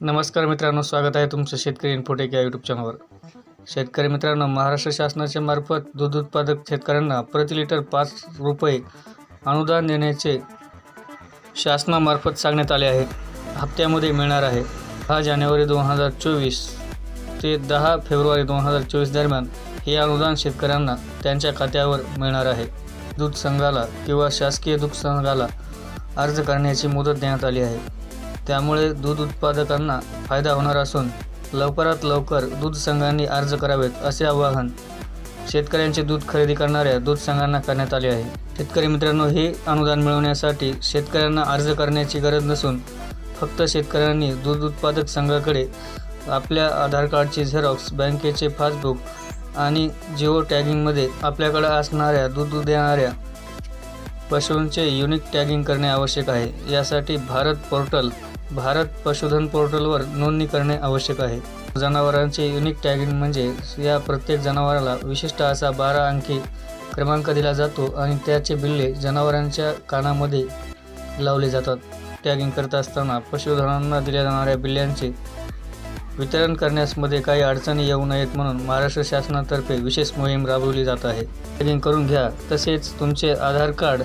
नमस्कार मित्रांनो स्वागत आहे तुमचं शेतकरी इन्फोटेक या यूट्यूब चॅनलवर शेतकरी मित्रांनो महाराष्ट्र शासनाच्या मार्फत दूध उत्पादक शेतकऱ्यांना प्रति लिटर पाच रुपये अनुदान देण्याचे शासनामार्फत सांगण्यात आले आहे. हप्त्यामध्ये मिळणार आहे. दहा जानेवारी दोन हजार चोवीस ते दहा फेब्रुवारी दोन हजार चोवीस दरम्यान हे अनुदान शेतकऱ्यांना त्यांच्या खात्यावर मिळणार आहे. दूध संघाला किंवा शासकीय दूध संघाला अर्ज करण्याची मुदत देण्यात आली आहे. त्यामुळे दूध उत्पादकांना फायदा होणार असून लवकरात लवकर दूध संघांनी अर्ज करावेत असे आवाहन शेतकऱ्यांचे दूध खरेदी करणाऱ्या दूध संघांना करण्यात आले आहे. शेतकरी मित्रांनो हे अनुदान मिळवण्यासाठी शेतकऱ्यांना अर्ज करण्याची गरज नसून फक्त शेतकऱ्यांनी दूध उत्पादक संघाकडे आपल्या आधार कार्डची झेरॉक्स बँकेचे पासबुक आणि जिओ टॅगिंगमध्ये आपल्याकडे असणाऱ्या दूध देणाऱ्या पशूंचे युनिक टॅगिंग करणे आवश्यक आहे. यासाठी भारत पोर्टल भारत पशुधन पोर्टलवर नोंदणी करणे आवश्यक आहे. जनावरांचे युनिक टॅगिंग म्हणजे या प्रत्येक जनावराला विशिष्ट असा बारा अंकी क्रमांक दिला जातो आणि त्याचे बिल्ले जनावरांच्या कानामध्ये लावले जातात. टॅगिंग करत असताना पशुधनांना दिल्या जाणाऱ्या बिल्ल्यांचे वितरण करण्यासमध्ये काही अडचणी येऊ नयेत म्हणून महाराष्ट्र शासनातर्फे विशेष मोहीम राबवली जात आहे. टॅगिंग करून घ्या. तसेच तुमचे आधार कार्ड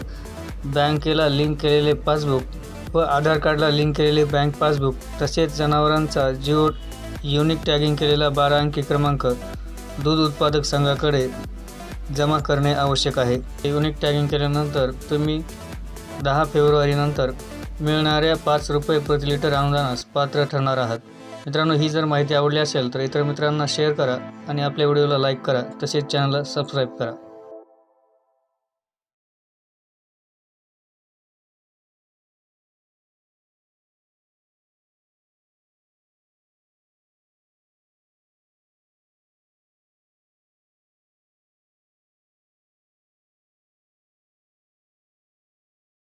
बँकेला लिंक केलेले पासबुक व आधार कार्डला लिंक केलेले बँक पासबुक तसेच जनावरांचा जिओ युनिक टॅगिंग केलेला बारा अंकी क्रमांक दूध उत्पादक संघाकडे जमा करणे आवश्यक आहे. युनिक टॅगिंग केल्यानंतर तुम्ही दहा फेब्रुवारीनंतर मिळणाऱ्या पाच रुपये प्रति लिटर अनुदानास पात्र ठरणार आहात. मित्रांनो ही जर माहिती आवडली असेल तर इतर मित्रांना शेअर करा आणि आपल्या व्हिडिओला लाईक करा. तसेच चॅनलला सबस्क्राईब करा.